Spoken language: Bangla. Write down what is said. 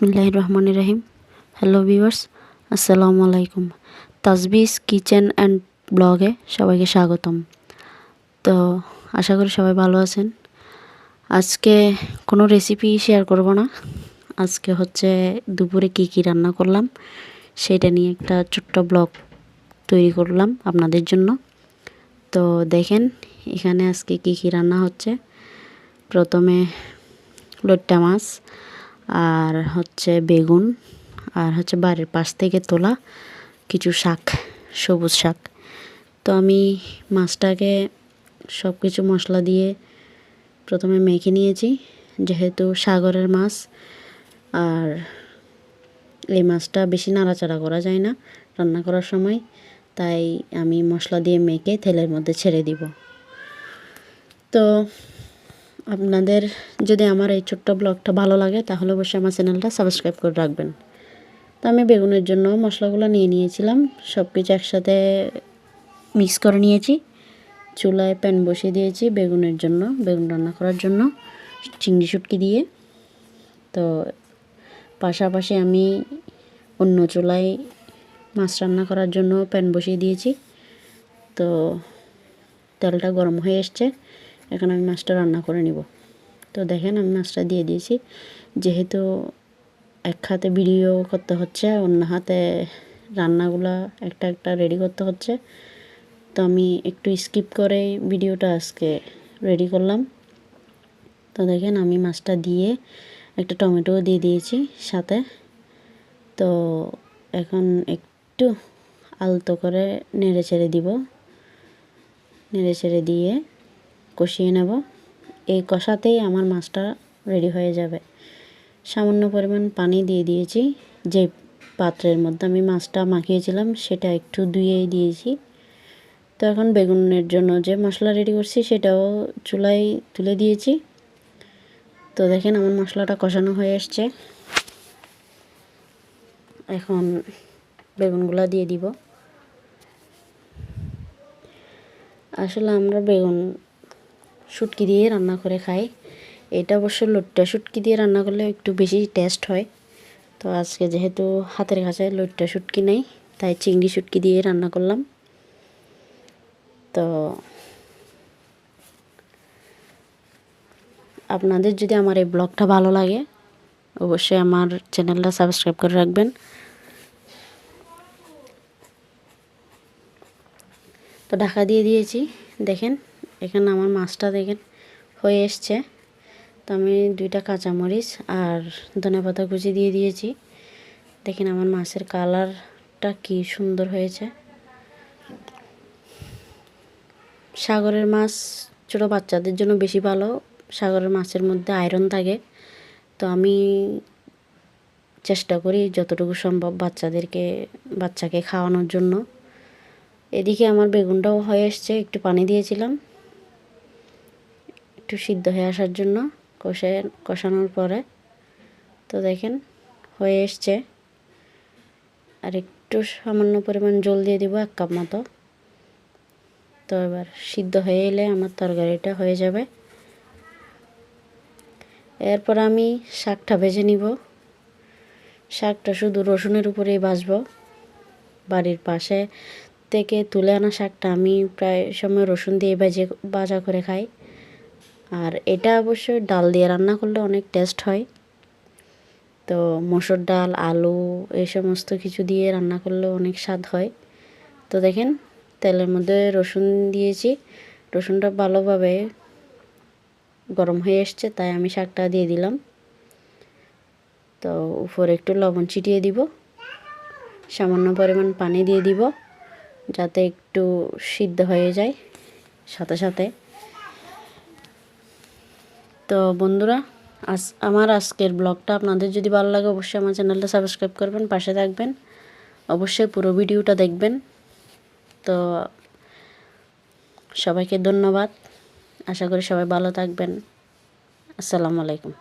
বিসমিল্লাহ রহমান রহিম হ্যালো ভিউয়ার্স আসসালামু আলাইকুম তাজবিস কিচেন অ্যান্ড ব্লগে সবাইকে স্বাগতম। তো আশা করি সবাই ভালো আছেন। আজকে কোনো রেসিপি শেয়ার করব না। আজকে হচ্ছে দুপুরে কি কি রান্না করলাম, সেটা নিয়ে একটা ছোট্ট ব্লগ তৈরি করলাম আপনাদের জন্য। তো দেখেন, এখানে আজকে কি কি রান্না হচ্ছে। প্রথমে লোট্টা মাছ আর হচ্ছে বেগুন, আর হচ্ছে বাড়ির পাশ থেকে তোলা কিছু শাক, সবুজ শাক। তো আমি মাছটাকে সব কিছু মশলা দিয়ে প্রথমে মেখে নিয়েছি, যেহেতু সাগরের মাছ, আর এই মাছটা বেশি নাড়াচাড়া করা যায় না রান্না করার সময়, তাই আমি মশলা দিয়ে মেখে তেলের মধ্যে ছেড়ে দিব। তো আপনাদের যদি আমার এই ছোট্ট ব্লগটা ভালো লাগে, তাহলে অবশ্যই আমার চ্যানেলটা সাবস্ক্রাইব করে রাখবেন। তো আমি বেগুনের জন্য মশলাগুলো নিয়ে নিয়েছিলাম সব কিছু একসাথে মিক্স করে নিয়েছি। চুলায় প্যান বসিয়ে দিয়েছি বেগুনের জন্য, বেগুন রান্না করার জন্য, চিংড়ি শুটকি দিয়ে। তো পাশাপাশি আমি অন্য চুলায় মাছ রান্না করার জন্য প্যান বসিয়ে দিয়েছি। তো তেলটা গরম হয়ে এসছে। এখন আমি মাছটা রান্না করে নিব। তো দেখেন আমি মাছটা দিয়ে দিয়েছি। যেহেতু এক হাতে ভিডিও করতে হচ্ছে, অন্য হাতে রান্নাগুলো একটা একটা রেডি করতে হচ্ছে। তো আমি একটু স্কিপ করে ভিডিওটা আজকে রেডি করলাম। তো দেখেন আমি মাছটা দিয়ে একটা টমেটো দিয়ে দিয়েছি সাথে। তো এখন একটু আলতো করে নেড়ে ছেড়ে দিব। নেড়ে ছেড়ে দিয়ে কষিয়ে নেব। এই কষাতেই আমার মাছটা রেডি হয়ে যাবে। সামান্য পরিমাণ পানি দিয়ে দিয়েছি। যে পাত্রের মধ্যে আমি মাছটা মাখিয়েছিলাম, সেটা একটু ধুয়েই দিয়েছি। তো এখন বেগুনের জন্য যে মশলা রেডি করছি, সেটাও চুলায় তুলে দিয়েছি। তো দেখেন আমার মশলাটা কষানো হয়ে এসছে। এখন বেগুনগুলো দিয়ে দিব। আসলে আমরা বেগুন শুটকি দিয়ে রান্না করে খাই এটা অবশ্য লোট্টা শুটকি দিয়ে রান্না করলে একটু বেশি টেস্ট হয়। তো আজকে যেহেতু হাতের কাছে লোট্টা শুটকি নেই, তাই চিংড়ি শুটকি দিয়ে রান্না করলাম। তো আপনাদের যদি আমার এই ব্লগটা ভালো লাগে, অবশ্যই আমার চ্যানেলটা সাবস্ক্রাইব করে রাখবেন। তো ঢাকা দিয়ে দিয়েছি, দেখেন। এখানে আমার মাছটা দেখেন হয়ে এসছে। তো আমি দুইটা কাঁচামরিচ আর ধনে পাতা কুচি দিয়ে দিয়েছি। দেখেন আমার মাছের কালারটা কি সুন্দর হয়েছে। সাগরের মাছ ছোটো বাচ্চাদের জন্য বেশি ভালো, সাগরের মাছের মধ্যে আয়রন থাকে। তো আমি চেষ্টা করি যতটুকু সম্ভব বাচ্চাদেরকে, বাচ্চাকে খাওয়ানোর জন্য। এদিকে আমার বেগুনটাও হয়ে এসছে, একটু পানি দিয়েছিলাম। একটু সিদ্ধ হয়ে আসার জন্য কষে কষানোর পরে তো দেখেন হয়ে এসছে। আর একটু সামান্য পরিমাণ জল দিয়ে দিব এক কাপ মতো। তো এবার সিদ্ধ হয়ে এলে আমার তরকারিটা হয়ে যাবে। এরপর আমি শাকটা ভেজে নিব। শাকটা শুধু রসুনের উপরেই বাজবো বাড়ির পাশে থেকে তুলে আনা শাকটা আমি প্রায় সময় রসুন দিয়ে ভেজে, ভাজা করে খাই। আর এটা অবশ্যই ডাল দিয়ে রান্না করলে অনেক টেস্ট হয়। তো মসুর ডাল, আলু এই সমস্ত কিছু দিয়ে রান্না করলে অনেক স্বাদ হয়। তো দেখেন, তেলের মধ্যে রসুন দিয়েছি। রসুনটা ভালোভাবে গরম হয়ে এসছে, তাই আমি শাকটা দিয়ে দিলাম। তো উপরে একটু লবণ ছিটিয়ে দিব। সামান্য পরিমাণ পানি দিয়ে দিব, যাতে একটু সিদ্ধ হয়ে যায় সাথে সাথে। তো বন্ধুরা, আজ আমার আজকের ব্লগটা আপনাদের যদি ভালো লাগে অবশ্যই আমার চ্যানেলটা সাবস্ক্রাইব করবেন, পাশে থাকবেন। অবশ্যই পুরো ভিডিওটা দেখবেন। তো সবাইকে ধন্যবাদ। আশা করি সবাই ভালো থাকবেন। আসসালামু আলাইকুম।